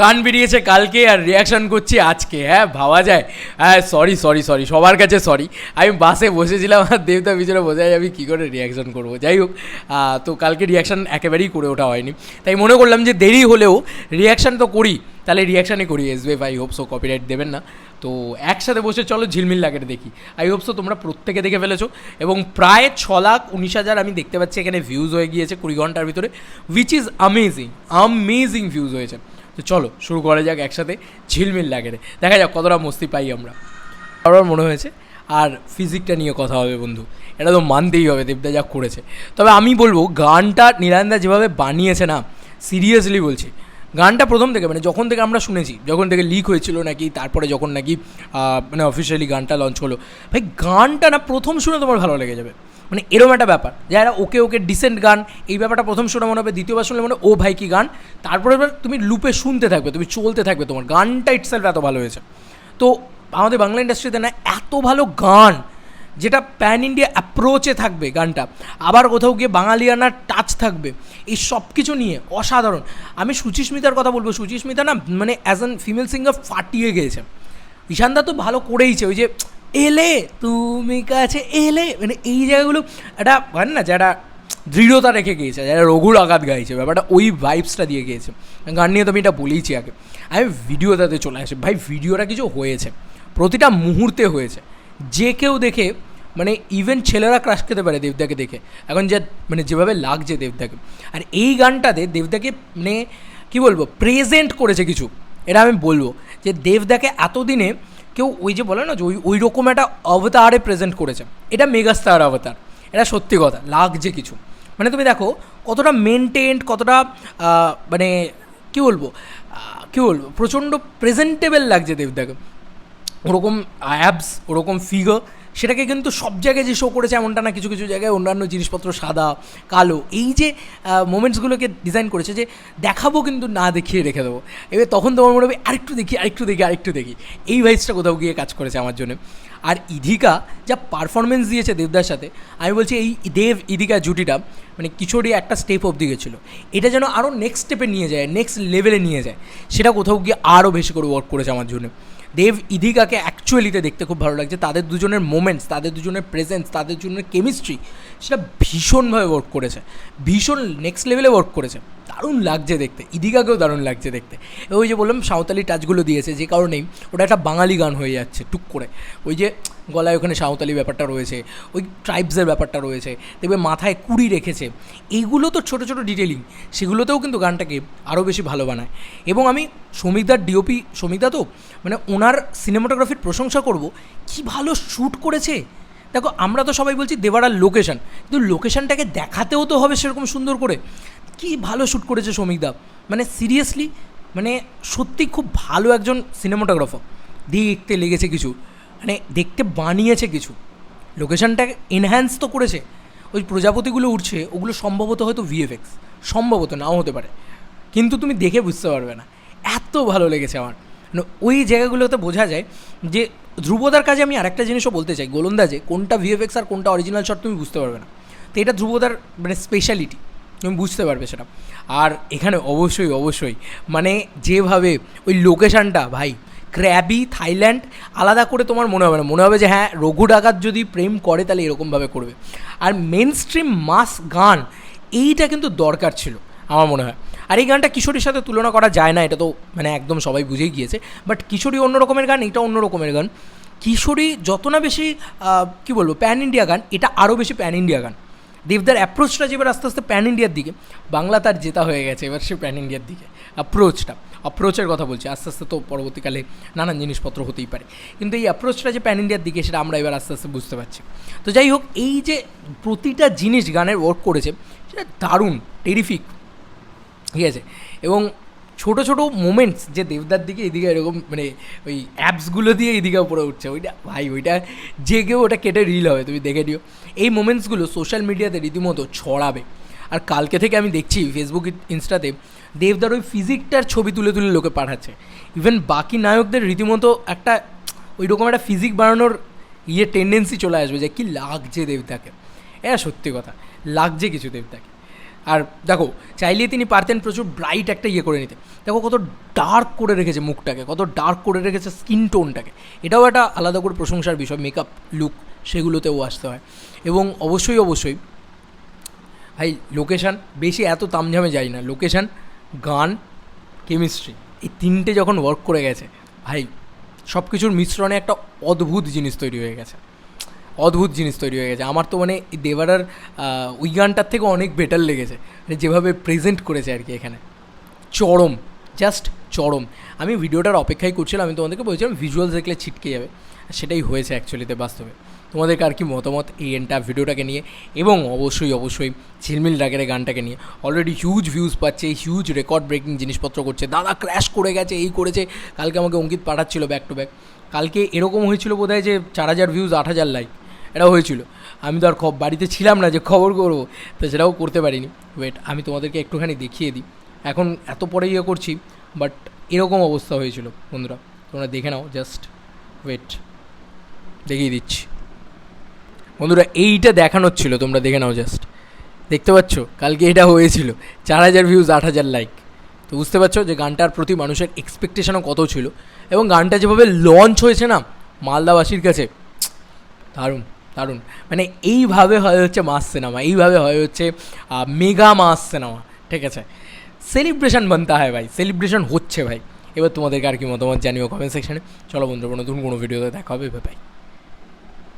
গান বেরিয়েছে কালকে আর রিয়াকশন করছি আজকে। হ্যাঁ ভাবা যায়। হ্যাঁ সরি সরি সরি সবার কাছে সরি আমি বাসে বসেছিলাম, আর দেবতা পিছনে বোঝা যায় আমি কী করে রিয়াকশন করব? যাই হোক তো কালকে রিয়াকশন একেবারেই করে ওঠা হয়নি। তাই মনে করলাম যে দেরি হলেও রিয়াকশন তো করি, তাহলে রিয়াকশানই করি as I hope so copyright দেবেন না। তো একসাথে বসে চলো, ঝিলমিল লাগে দেখি। আই হোপ সো তোমরা প্রত্যেকে দেখে ফেলেছো। এবং প্রায় ছ লাখ উনিশ হাজার আমি দেখতে পাচ্ছি, এখানে ভিউজ হয়ে গিয়েছে কুড়ি ঘণ্টার ভিতরে which is amazing amazing views হয়েছে। তো চলো, শুরু করা যাক একসাথে, ঝিলমিল লাগে রে দেখা যাক কতটা মস্তি পাই আমরা। আমার মনে হয়েছে, আর ফিজিকটা নিয়ে কথা হবে বন্ধু। এটা তো মানতেই হবে, দেবদা যা করেছে। তবে আমি বলব, গানটা নীলান্দা যেভাবে বানিয়েছে না সিরিয়াসলি বলছি। গানটা প্রথম থেকে মানে যখন থেকে আমরা শুনেছি, যখন থেকে লিক হয়েছিল নাকি, তারপরে যখন নাকি মানে অফিসিয়ালি গানটা লঞ্চ হলো। ভাই, গানটা না প্রথম শুনে তোমার ভালো লেগে যাবে। মানে এরম একটা ব্যাপার। যারা ওকে ওকে ডিসেন্ট গান, এই ব্যাপারটা প্রথম শুনে মনে হবে দ্বিতীয়বার শুনলে মনে ও ভাই কি গান। তারপরে তুমি লুপে শুনতে থাকবে, তুমি চলতে থাকবে তোমার। গানটা ইটসেলফ এত ভালো হয়েছে। তো আমাদের বাংলা ইন্ডাস্ট্রিতে না এত ভালো গান, যেটা প্যান ইন্ডিয়া অ্যাপ্রোচে থাকবে গানটা। আবার কোথাও গিয়ে বাঙালিয়ানার টাচ থাকবে। এই সব কিছু নিয়ে অসাধারণ। আমি সুচিস্মিতার কথা বলব। সুচিস্মিতা না মানে অ্যাজ অ্যান ফিমেল সিঙ্গার ফাটিয়ে গিয়েছে ঈশানদা তো ভালো করেইছে। ওই যে এলে, তুমি কাছে এলে। মানে এই জায়গাগুলো একটা হয় না যারা দৃঢ়তা রেখে গিয়েছে যারা রঘুর আঘাত গাইছে, ব্যাপারটা ওই ভাইবসটা দিয়ে গিয়েছে। গান নিয়ে তো আমি এটা বলেইছি আগে। আমি ভিডিওটাতে চলে আসি। ভাই, ভিডিওটা কিছু হয়েছে। প্রতিটা মুহূর্তে হয়েছে। যে কেউ দেখে মানে ইভেন ছেলেরা ক্রাশ খেতে পারে দেবদাকে দেখে। এখন যা মানে যেভাবে লাগছে দেবদাকে। আর এই গানটাতে দেবদাকে মানে কী বলব প্রেজেন্ট করেছে কিছু। এটা আমি বলব যে দেবদাকে এতদিনে কেউ ওই যে বলে না যে ওই ওই রকম একটা অবতারে প্রেজেন্ট করেছে। এটা মেগাস্টার অবতার। এটা সত্যি কথা, লাগছে কিছু। মানে তুমি দেখো, কতটা মেনটেন্ড কতটা মানে কী বলব কী বলব, প্রচণ্ড প্রেজেন্টেবল লাগছে দেবদাকে ওরকম অ্যাপস ওরকম ফিগার সেটাকে কিন্তু সব জায়গায় যে শো করেছে এমনটা না, কিছু কিছু জায়গায় অন্যান্য জিনিসপত্র সাদা, কালো, এই যে মোমেন্টসগুলোকে ডিজাইন করেছে যে দেখাবো কিন্তু না দেখিয়ে রেখে দেবো। এবার তখন তোমার মনে হবে, আরেকটু দেখি আরেকটু দেখি আরেকটু দেখি। এই ভাইসটা কোথাও গিয়ে কাজ করেছে আমার জন্য। আর ইধিকা যা পারফরমেন্স দিয়েছে দেবদার সাথে, আমি বলছি এই দেব ইধিকা জুটিটা মানে কিশোরী একটা স্টেপ অবধি গেছিল। এটা যেন আরও নেক্সট স্টেপে নিয়ে যায় নেক্সট লেভেলে নিয়ে যায়। সেটা কোথাও গিয়ে আরও বেশি করে ওয়ার্ক করেছে আমার জন্য। দেব ইধিকাকে অ্যাকচুয়ালিতে দেখতে খুব ভালো লাগছে। তাদের দুজনের মোমেন্টস তাদের দুজনের প্রেজেন্স তাদের দুজনের কেমিস্ট্রি সেটা ভীষণভাবে ওয়ার্ক করেছে। ভীষণ নেক্সট লেভেলে ওয়ার্ক করেছে। দারুণ লাগছে দেখতে। ইদিকাকেও দারুণ লাগছে দেখতে। ওই যে বললাম, সাঁওতালি টাচগুলো দিয়েছে, যে কারণেই ওটা একটা বাঙালি গান হয়ে যাচ্ছে, টুক করে। ওই যে গলায় ওখানে সাঁওতালি ব্যাপারটা রয়েছে, ওই ট্রাইবসের ব্যাপারটা রয়েছে, দেখবে মাথায় কুড়ি রেখেছে। এইগুলো তো ছোটো ছোটো ডিটেলিং সেগুলোতেও কিন্তু গানটাকে আরও বেশি ভালো বানায়। এবং আমি সৌমিকদার ডিওপি সৌমিকদা তো মানে ওনার সিনেমাটোগ্রাফির প্রশংসা করব, কি ভালো শ্যুট করেছে। দেখো, আমরা তো সবাই বলছি দেওয়ারার লোকেশান কিন্তু লোকেশানটাকে দেখাতেও তো হবে সেরকম সুন্দর করে। কি ভালো শ্যুট করেছে সৌমিকদা মানে সিরিয়াসলি মানে সত্যি খুব ভালো একজন সিনেমাটোগ্রাফার দেখতে লেগেছে কিছু মানে দেখতে বানিয়েছে কিছু। লোকেশনটাকে এনহ্যান্স তো করেছে। ওই প্রজাপতিগুলো উঠছে ওগুলো সম্ভবত হয়তো ভিএফএক্স সম্ভবত নাও হতে পারে। কিন্তু তুমি দেখে বুঝতে পারবে না। এত ভালো লেগেছে আমার। মানে ওই জায়গাগুলোতে বোঝা যায় যে ধ্রুবদার কাজে আমি আরেকটা জিনিসও বলতে চাই। গোলন্দাজে কোনটা ভিএফএক্স আর কোনটা অরিজিনাল শট তুমি বুঝতে পারবে না। তো এটা ধ্রুবদার মানে স্পেশালিটি তুমি বুঝতে পারবে সেটা। আর এখানে অবশ্যই অবশ্যই মানে যেভাবে ওই লোকেশানটা ভাই ক্র্যাবি থাইল্যান্ড আলাদা করে তোমার মনে হবে না। মনে হবে যে হ্যাঁ রঘু ডাকাত যদি প্রেম করে, তাহলে এরকমভাবে করবে। আর মেন স্ট্রিম মাস গান এইটা কিন্তু দরকার ছিল, আমার মনে হয়। আর এই গানটা কিশোরীর সাথে তুলনা করা যায় না, এটা তো মানে একদম সবাই বুঝেই গিয়েছে। বাট কিশোরী অন্য রকমের গান এটা অন্য রকমের গান। কিশোরী যত না বেশি কি বলব প্যান ইন্ডিয়া গান, এটা আরও বেশি প্যান ইন্ডিয়া গান। দেবদার অ্যাপ্রোচটা যে এবার আস্তে আস্তে প্যান ইন্ডিয়ার দিকে, বাংলা তার জেতা হয়ে গেছে এবার সে প্যান ইন্ডিয়ার দিকে। অ্যাপ্রোচটা অ্যাপ্রোচের কথা বলছি, আস্তে আস্তে তো পরবর্তীকালে নানান জিনিসপত্র হতেই পারে। কিন্তু এই অ্যাপ্রোচটা যে প্যান ইন্ডিয়ার দিকে, সেটা আমরা এবার আস্তে আস্তে বুঝতে পারছি। তো যাই হোক, এই যে প্রতিটা জিনিস গানের ওয়ার্ক করেছে, সেটা দারুণ টেরিফিক ঠিক আছে? এবং ছোট ছোট মোমেন্টস যে দেবদার দিকে এদিকে এরকম মানে ওই অ্যাপসগুলো দিয়ে এদিকে উপরে উঠছে, ওইটা ভাই, ওইটা যে কেউ ওটা কেটে রিল হবে, তুমি দেখে নিও। এই মোমেন্টসগুলো সোশ্যাল মিডিয়াতে রীতিমতো ছড়াবে। আর কালকে থেকে আমি দেখছি ফেসবুক ইনস্টাতে দেবদার ওই ফিজিকটার ছবি তুলে তুলে লোকে পাঠাচ্ছে। ইভেন বাকি নায়কদের রীতিমতো একটা ওই রকম একটা ফিজিক বানানোর ইয়ে টেন্ডেন্সি চলে আসবে যে, কি লাগছে দেবদাকে? এটা সত্যি কথা, লাগছে কিছু দেবদাকে। আর দেখো, চাইলে তিনি পারতেন প্রচুর ব্রাইট একটা ইয়ে করে নিতে। দেখো কত ডার্ক করে রেখেছে মুখটাকে, কত ডার্ক করে রেখেছে স্কিন টোনটাকে এটাও একটা আলাদা করে প্রশংসার বিষয় মেকআপ লুক সেগুলোতেও আসতে হয়। এবং অবশ্যই অবশ্যই, ভাই লোকেশান বেশি এত তামঝামে যাই না। লোকেশান গান কেমিস্ট্রি এই তিনটে যখন ওয়ার্ক করে গেছে, ভাই সব কিছুর মিশ্রণে একটা অদ্ভুত জিনিস তৈরি হয়ে গেছে। অদ্ভুত জিনিস তৈরি হয়ে গেছে। আমার তো মানে দেবারার ওই গানটার থেকে অনেক বেটার লেগেছে। মানে যেভাবে প্রেজেন্ট করেছে আর কি এখানে। চরম জাস্ট চরম। আমি ভিডিওটার অপেক্ষাই করছিলাম, আমি তোমাদেরকে বলছিলাম ভিজুয়ালস দেখলে ছিটকে যাবে। সেটাই হয়েছে অ্যাকচুয়ালিতে বাস্তবে। তোমাদেরকে আর কি মতামত এই এন্টার ভিডিওটাকে নিয়ে, এবং অবশ্যই অবশ্যই ঝিলমিল এই গানটাকে নিয়ে। অলরেডি হিউজ ভিউজ পাচ্ছে হিউজ রেকর্ড ব্রেকিং জিনিসপত্র করছে। দাদা ক্র্যাশ করে গেছে, এই করেছে। কালকে আমাকে অঙ্কিত পাঠাচ্ছিল ব্যাক টু ব্যাক কালকে এরকম হয়েছিল বোধ যে চার হাজার ভিউজ আট হাজার লাইক এটা হয়েছিল। আমি তো আর বাড়িতে ছিলাম না যে খবর করব, তো সেটাও করতে পারিনি। ওয়েট আমি তোমাদেরকে একটুখানি দেখিয়ে দিই। এখন এত পরে ইয়ে করছি বাট এরকম অবস্থা হয়েছিল, বন্ধুরা। তোমরা দেখে নাও জাস্ট ওয়েট দেখিয়ে দিচ্ছি। বন্ধুরা, এইটা দেখানোর ছিল, তোমরা দেখে নাও জাস্ট দেখতে পাচ্ছ? কালকে এটা হয়েছিল, চার হাজার ভিউজ আট হাজার লাইক তো বুঝতে পারছ যে গানটার প্রতি মানুষের এক্সপেকটেশনও কত ছিল? এবং গানটা যেভাবে লঞ্চ হয়েছে না, মালদাবাসীর কাছে, দারুণ। দারুণ। মানে এইভাবে হয় হচ্ছে মাস সিনেমা, এইভাবে হয় হচ্ছে মেগা মাস সিনেমা, ঠিক আছে? সেলিব্রেশন বানতে হয় ভাই, সেলিব্রেশন হচ্ছে ভাই। এবার তোমাদেরকে আর কি মতামত জানিও কমেন্ট সেকশানে চলো বন্ধুরা নতুন কোনো ভিডিওতে দেখা হবে ভাই